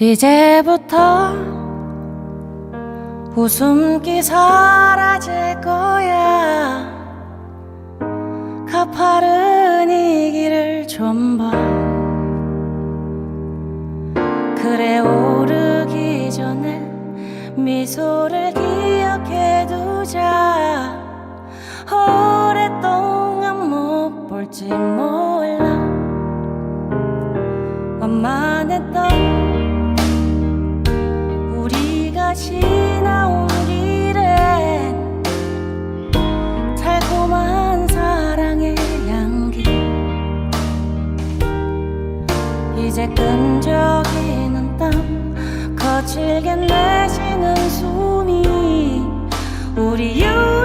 이제부터 웃음기 사라질 거야. 가파른 이 길을 좀 봐. 그래 오르기 전에 미소를 기억해두자. oh 거칠게 내쉬는 숨이 우리 유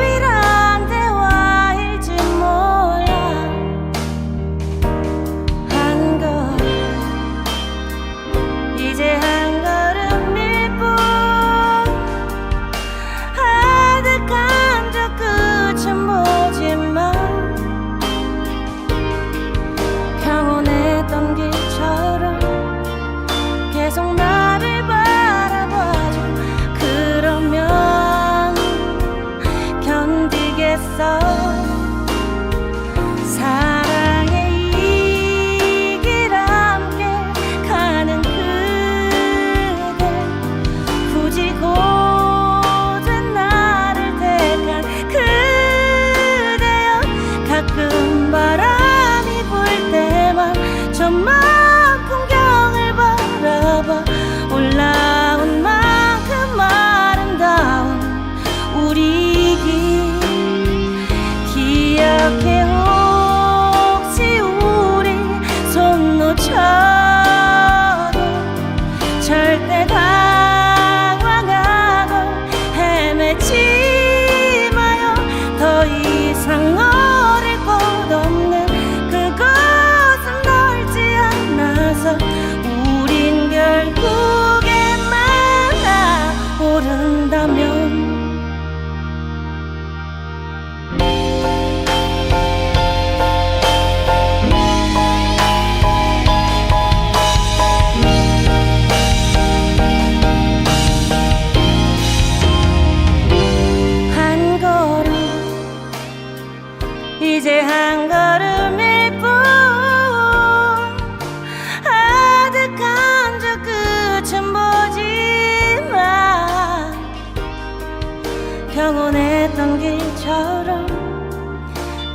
길처럼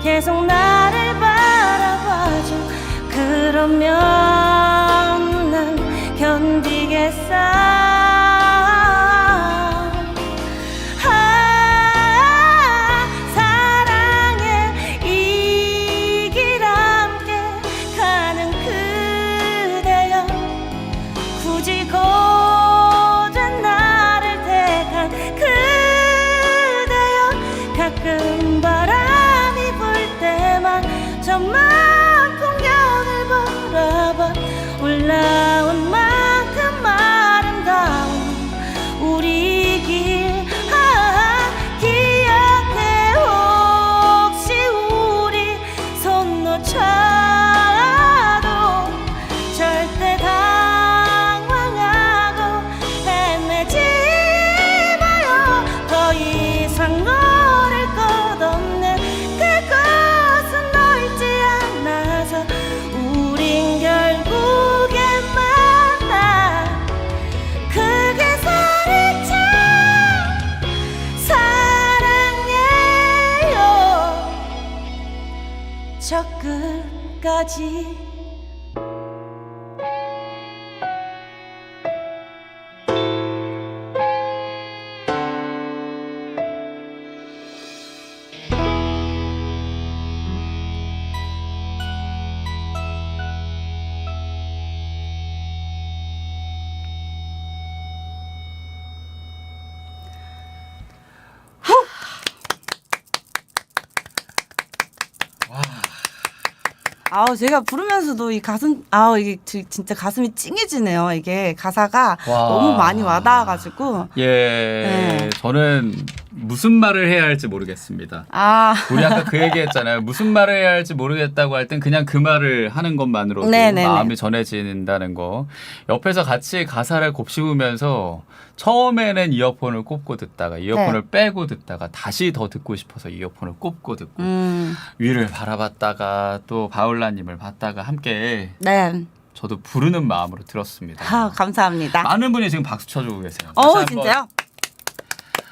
계속 나를 바라봐줘. 그러면 저 끝까지 와. 아우 제가 부르면서도 이 가슴 아우 이게 지- 진짜 가슴이 찡해지네요. 이게 가사가 와. 너무 많이 와닿아가지고 예, 네. 저는 무슨 말을 해야 할지 모르겠습니다. 아, 우리 아까 그 얘기했잖아요. 무슨 말을 해야 할지 모르겠다고 할 땐 그냥 그 말을 하는 것만으로도 네네네. 마음이 전해진다는 거. 옆에서 같이 가사를 곱씹으면서 처음에는 이어폰을 꼽고 듣다가 이어폰을 빼고 듣다가 다시 더 듣고 싶어서 이어폰을 꼽고 듣고 음, 위를 바라봤다가 또 바울라님을 봤다가 함께 네. 저도 부르는 마음으로 들었습니다. 아, 감사합니다. 많은 분이 지금 박수 쳐주고 계세요. 어, 다시 한번 진짜요?